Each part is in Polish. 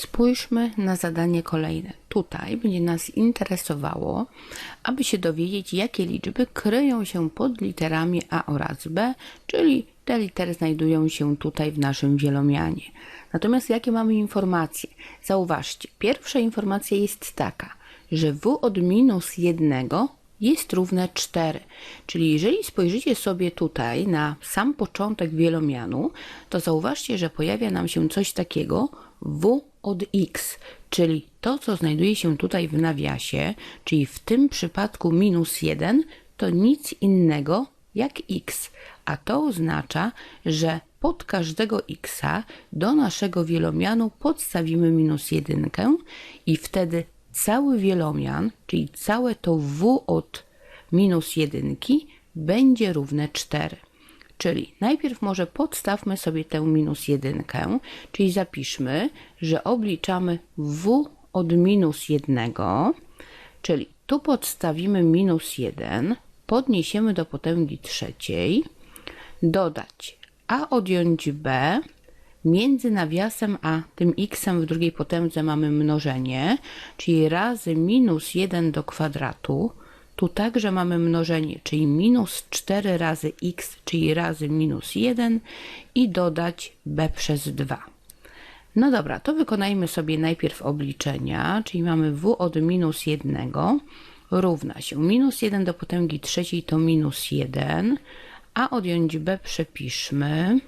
spójrzmy na zadanie kolejne. Tutaj będzie nas interesowało, aby się dowiedzieć, jakie liczby kryją się pod literami A oraz B, czyli te litery znajdują się tutaj w naszym wielomianie. Natomiast jakie mamy informacje? Zauważcie, pierwsza informacja jest taka, że W od minus 1 jest równe 4. Czyli jeżeli spojrzycie sobie tutaj na sam początek wielomianu, to zauważcie, że pojawia nam się coś takiego w od x, czyli to, co znajduje się tutaj w nawiasie, czyli w tym przypadku minus 1, to nic innego jak x, a to oznacza, że pod każdego x do naszego wielomianu podstawimy minus 1 i wtedy cały wielomian, czyli całe to w od minus 1 będzie równe 4. Czyli najpierw może podstawmy sobie tę minus 1, czyli zapiszmy, że obliczamy w od minus 1, czyli tu podstawimy minus 1, podniesiemy do potęgi trzeciej, dodać a odjąć b, między nawiasem a tym x w drugiej potędze mamy mnożenie, czyli razy minus 1 do kwadratu. Tu także mamy mnożenie, czyli minus 4 razy x, czyli razy minus 1 i dodać b przez 2. No dobra, to wykonajmy sobie najpierw obliczenia, czyli mamy w od minus 1 równa się minus 1 do potęgi trzeciej to minus 1, a odjąć b przepiszmy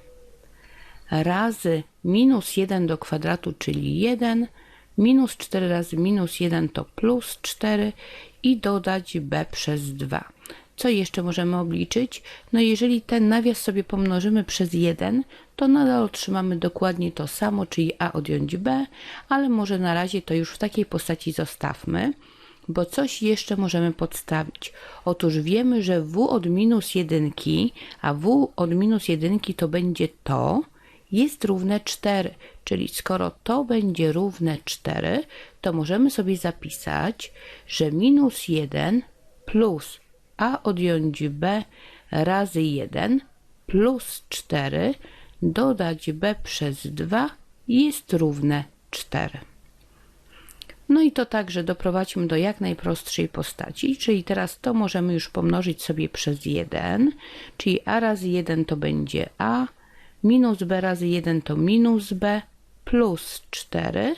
razy minus 1 do kwadratu, czyli 1, minus 4 razy minus 1 to plus 4 i dodać b przez 2. Co jeszcze możemy obliczyć? No jeżeli ten nawias sobie pomnożymy przez 1, to nadal otrzymamy dokładnie to samo, czyli a odjąć b, ale może na razie to już w takiej postaci zostawmy bo coś jeszcze możemy podstawić. Otóż wiemy, że w od minus jedynki, a w od minus jedynki to będzie to, jest równe 4. Czyli skoro to będzie równe 4, to możemy sobie zapisać, że minus 1 plus a odjąć b razy 1 plus 4 dodać b przez 2 jest równe 4. No i to także doprowadźmy do jak najprostszej postaci, czyli teraz to możemy już pomnożyć sobie przez 1, czyli a razy 1 to będzie a, minus b razy 1 to minus b, plus 4,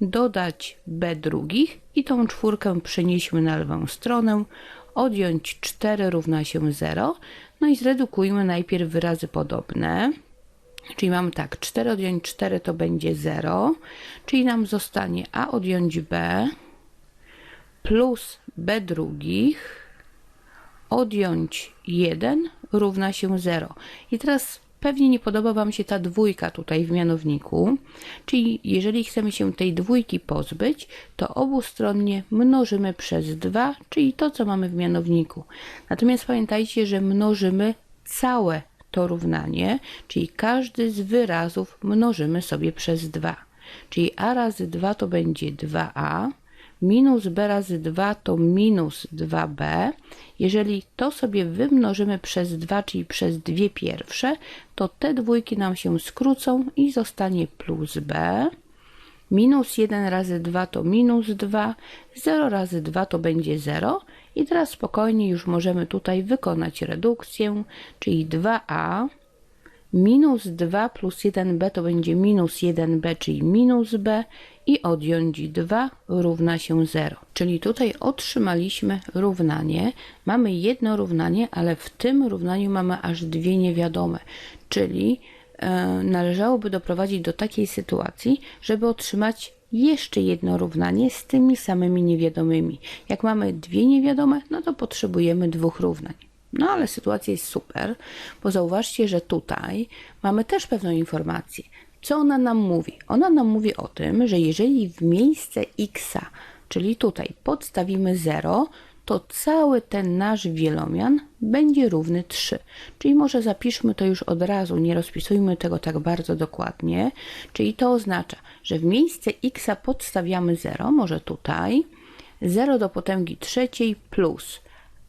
dodać b drugich i tą czwórkę przenieśmy na lewą stronę, odjąć 4 równa się 0, no i zredukujmy najpierw wyrazy podobne. Czyli mamy tak, 4 odjąć 4 to będzie 0, czyli nam zostanie a odjąć b plus b drugich. Odjąć 1 równa się 0. I teraz pewnie nie podoba Wam się ta dwójka tutaj w mianowniku, czyli jeżeli chcemy się tej dwójki pozbyć, to obustronnie mnożymy przez 2, czyli to, co mamy w mianowniku. Natomiast pamiętajcie, że mnożymy całe to równanie, czyli każdy z wyrazów mnożymy sobie przez 2. Czyli a razy 2 to będzie 2a, minus b razy 2 to minus 2b. Jeżeli to sobie wymnożymy przez 2, czyli przez dwie pierwsze, to te dwójki nam się skrócą i zostanie plus b. Minus 1 razy 2 to minus 2, 0 razy 2 to będzie 0 i teraz spokojnie już możemy tutaj wykonać redukcję, czyli 2a minus 2 plus 1b to będzie minus 1b, czyli minus b i odjąć 2 równa się 0. Czyli tutaj otrzymaliśmy równanie. Mamy jedno równanie, ale w tym równaniu mamy aż dwie niewiadome, czyli e, należałoby doprowadzić do takiej sytuacji, żeby otrzymać jeszcze jedno równanie z tymi samymi niewiadomymi. Jak mamy dwie niewiadome, no to potrzebujemy dwóch równań. No ale sytuacja jest super, bo zauważcie, że tutaj mamy też pewną informację. Co ona nam mówi? Ona nam mówi o tym, że jeżeli w miejsce x, czyli tutaj podstawimy 0, to cały ten nasz wielomian będzie równy 3. Czyli może zapiszmy to już od razu, nie rozpisujmy tego tak bardzo dokładnie. Czyli to oznacza, że w miejsce x podstawiamy 0, może tutaj, 0 do potęgi trzeciej plus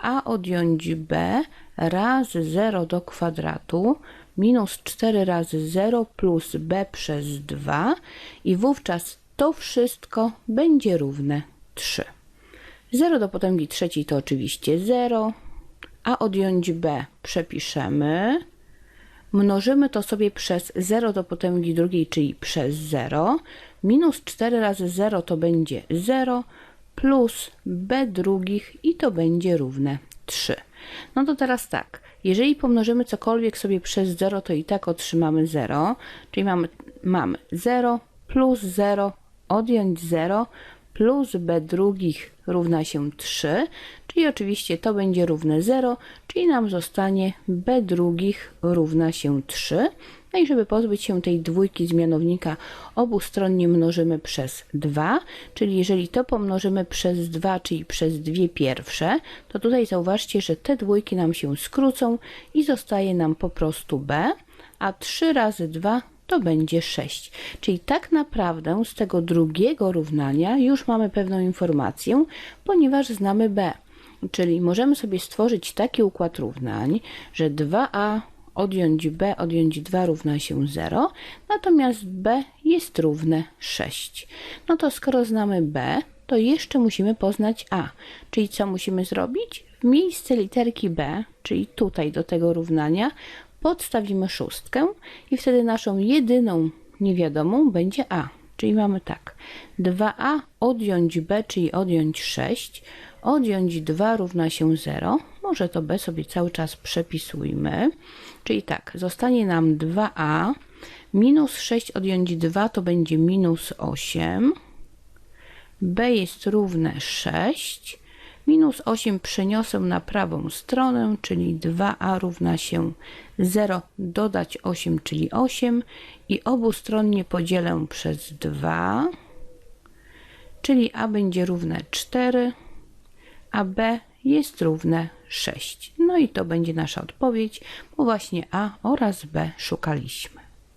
a odjąć b razy 0 do kwadratu minus 4 razy 0 plus b przez 2 i wówczas to wszystko będzie równe 3. 0 do potęgi trzeciej to oczywiście 0, a odjąć b przepiszemy. Mnożymy to sobie przez 0 do potęgi drugiej, czyli przez 0. Minus 4 razy 0 to będzie 0, plus b drugich i to będzie równe 3. No to teraz tak, jeżeli pomnożymy cokolwiek sobie przez 0, to i tak otrzymamy 0, czyli mamy, mamy 0 plus 0 odjąć 0 plus b drugich równa się 3, czyli oczywiście to będzie równe 0, czyli nam zostanie b drugich równa się 3. No i żeby pozbyć się tej dwójki z mianownika, obustronnie mnożymy przez 2, czyli jeżeli to pomnożymy przez 2, czyli przez dwie pierwsze, to tutaj zauważcie, że te dwójki nam się skrócą i zostaje nam po prostu b, a 3 razy 2 to będzie 6. Czyli tak naprawdę z tego drugiego równania już mamy pewną informację, ponieważ znamy b. Czyli możemy sobie stworzyć taki układ równań, że 2a odjąć b odjąć 2 równa się 0, natomiast b jest równe 6. No to skoro znamy b, to jeszcze musimy poznać a. Czyli co musimy zrobić? W miejsce literki b, czyli tutaj do tego równania, podstawimy szóstkę i wtedy naszą jedyną niewiadomą będzie a. Czyli mamy tak, 2a odjąć b, czyli odjąć 6, odjąć 2 równa się 0. Może to b sobie cały czas przepisujmy. Czyli tak, zostanie nam 2a, minus 6 odjąć 2 to będzie minus 8, b jest równe 6, minus 8 przeniosę na prawą stronę, czyli 2a równa się 0, dodać 8, czyli 8 i obustronnie podzielę przez 2, czyli a będzie równe 4, a b jest równe 6. No i to będzie nasza odpowiedź, bo właśnie a oraz b szukaliśmy.